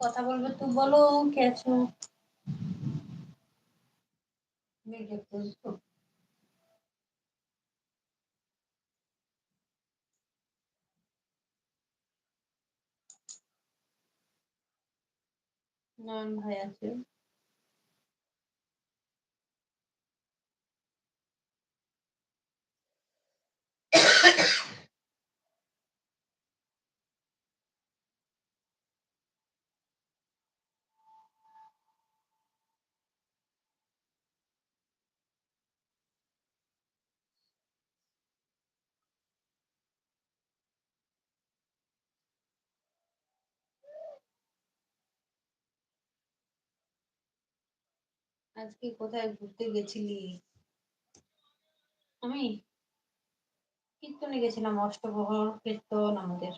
কথা বলবে তো বলো কে আছো? নয়ন ভাই আছে। আজকে কোথায় ঘুরতে গেছিলি? আমি কীর্তনে গেছিলাম অষ্টপ্রহর কীর্তন আমাদের।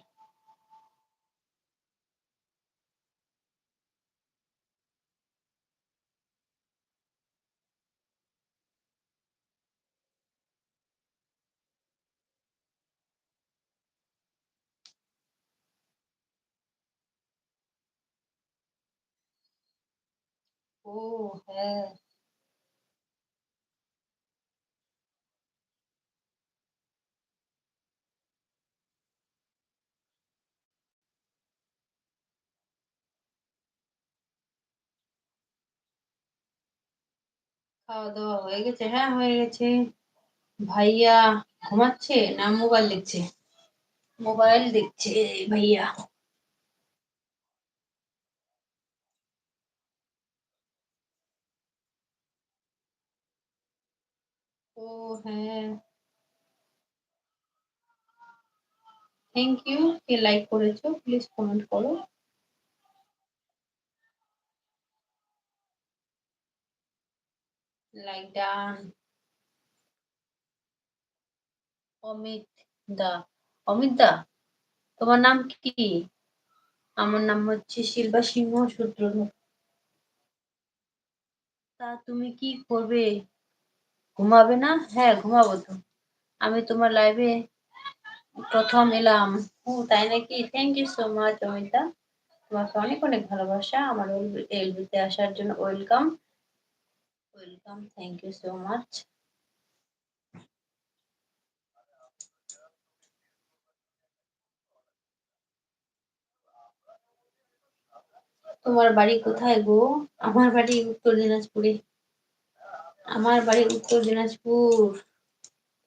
ও হ্যাঁ। খাওয়া দাওয়া হয়ে গেছে? হ্যাঁ হয়ে গেছে। ভাইয়া ঘুমাচ্ছে না মোবাইল দেখছে? মোবাইল দেখছে ভাইয়া। হ্যাঁ থ্যাংক ইউ কে লাইক করেছ প্লিজ কমেন্ট করো। Like done Amit da. Amit da, তোমার নাম কি? আমার নাম হচ্ছে শিল্পা সিংহ সূত্রধর তা তুমি কি করবে? ঘুমাবে না? হ্যাঁ ঘুমাবো তো। আমি তোমার লাইভে প্রথম এলাম। ও, তাই নাকি? Thank you so much Amita. তোমাকে অনেক অনেক ভালোবাসা। আমার এলবিতে আসার জন্য welcome welcome thank you so much তোমার বাড়ি কোথায় গো? আমার বাড়ি উত্তর দিনাজপুরে। আমার বাড়ি উত্তর দিনাজপুর।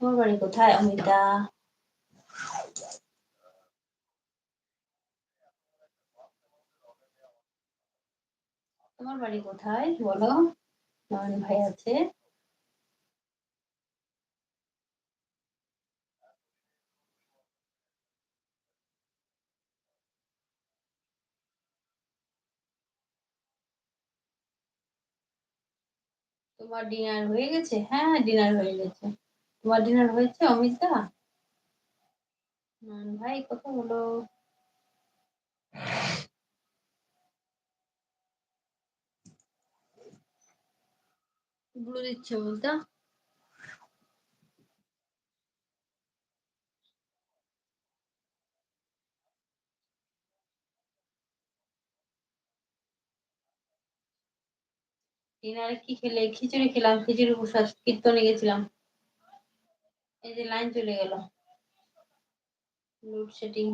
তোমার বাড়ি কোথায়, অমিতা? তোমার বাড়ি কোথায়, বলো? নয়ন ভাই আছে। তোমার ডিনার হয়ে গেছে? হ্যাঁ ডিনার হয়ে গেছে। তোমার ডিনার হয়েছে, অমিতা? নয়ন ভাই কত হলো ব্লু দিচ্ছে অমিতা ডিনারে কি খেলে? খিচুড়ি খেলাম, খিচুড়ি প্রসাদ কীর্তনে গেছিলাম। এই যে লাইন চলে গেল। লোডশেডিং